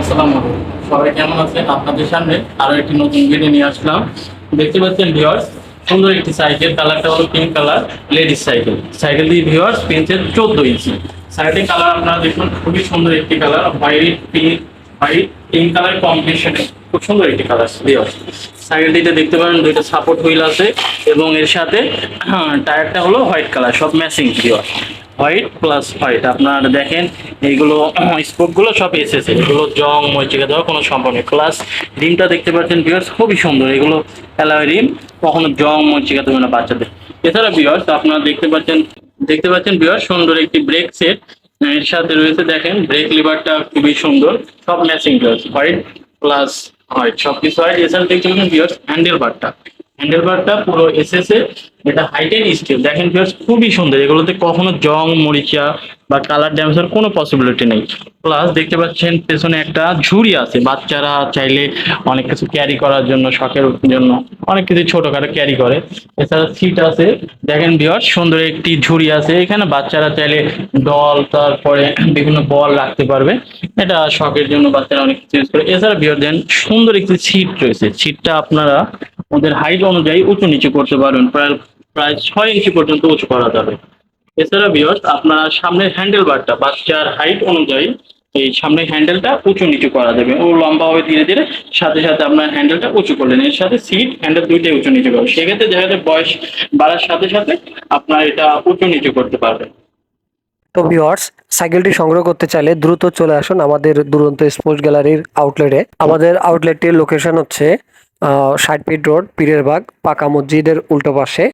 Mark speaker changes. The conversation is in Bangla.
Speaker 1: আসসালামু আলাইকুম। সবাই কেমন আছেন? আপনাদের সামনে আরও একটি নতুন ভিডিও নিয়ে আসলাম। দেখতে পাচ্ছেন ভিউয়ার্স সুন্দর একটি সাইকেল কালারটা হলো pink colour ladies cycle cycle দিয়ে ভিউয়ার্স পেয়েছে চোদ্দ ইঞ্চি সাইডে কালার আপনারা দেখুন খুবই সুন্দর একটি colour white pink white pink colour কম্বিনেশনে খুব সুন্দর একটি কালার ভিউয়ার্স সাইকেলটিতে দেখতে পারেন দুইটা সাপোর্ট হুইল আছে এবং এর সাথে হ্যাঁ, টায়ারটা হলো হোয়াইট কালার সব matching viewers white plus white. আপনার দেখেন, এইগুলো স্পোকগুলো সব এসেছে এগুলো জং মরিচিকা দেওয়ার কোনো সম্ভব নেই প্লাস রিমটা দেখতে পাচ্ছেন বিয়ার্স খুবই সুন্দর। এগুলো অ্যালয় রিম, কখনো জং মরিচিকা দেবে না বাচ্চাদের। এছাড়া বিয়ার্স আপনারা দেখতে পাচ্ছেন দেখতে পাচ্ছেন বিয়ার্স সুন্দর একটি ব্রেক সেট এর সাথে রয়েছে, দেখেন ব্রেক লিভারটা খুবই সুন্দর। সব matching viewers white plus white সব কিছু হোয়াইট এছাড়া দেখতে পাচ্ছেন বিয়ার্স হ্যান্ডেল বারটা হ্যান্ডেল বারটা পুরো এসেছে এটা হাইট এন্ড স্টিল দেখেন ভিউয়ার্স খুবই সুন্দর। এগুলোতে কখনো জং, মরিচা বা কালার ড্যামেজের কোনো পসিবিলিটি নেই। প্লাস দেখতে পাচ্ছেন পেছনে একটা ঝুড়ি আছে। বাচ্চারা চাইলে অনেক কিছু ক্যারি করার জন্য, শখের জন্য অনেক কিছু ছোটখাটো ক্যারি করে। এছাড়া সিট আছে। দেখেন ভিউয়ার্স সুন্দর একটি ঝুড়ি আছে। এখানে বাচ্চারা চাইলে ডল তারপরে বিভিন্ন বল রাখতে পারবে। এটা শখের জন্য বাচ্চারা অনেক কিছু ইউজ করে। এছাড়া ভিউয়ার দেন সুন্দর একটি সিট রয়েছে। সিটটা আপনারা ওদের হাইট অনুযায়ী উঁচু নিচু করতে পারবেন। প্রায় প্রায় ছয় ইঞ্চি পর্যন্ত উঁচু করা যাবে। এছাড়া বিয়স আপনার সামনের হ্যান্ডেল বারটা বাচ্চার হাইট অনুযায়ী এই সামনের হ্যান্ডেলটা উঁচু নিচু করা যাবে। ও লম্বা হবে ধীরে ধীরে, সাথে সাথে আপনার হ্যান্ডেলটা উঁচু করলেন। এর সাথে সিট হ্যান্ডেল দুইটাই উঁচু নিচু করবে। সেক্ষেত্রে দেখা যায় বয়স বাড়ার সাথে সাথে আপনার এটা উঁচু নিচু করতে পারবেন
Speaker 2: তো ভিউয়ার্স সাইকেলটি সংগ্রহ করতে চাইলে দ্রুত চলে আসুন আমাদের দুরন্ত স্পোর্টস গ্যালারির আউটলেটে আমাদের আউটলেটটির লোকেশন হচ্ছে ষাট ফিট রোড পীরের বাগ পাকা মসজিদের উল্টো পাশে।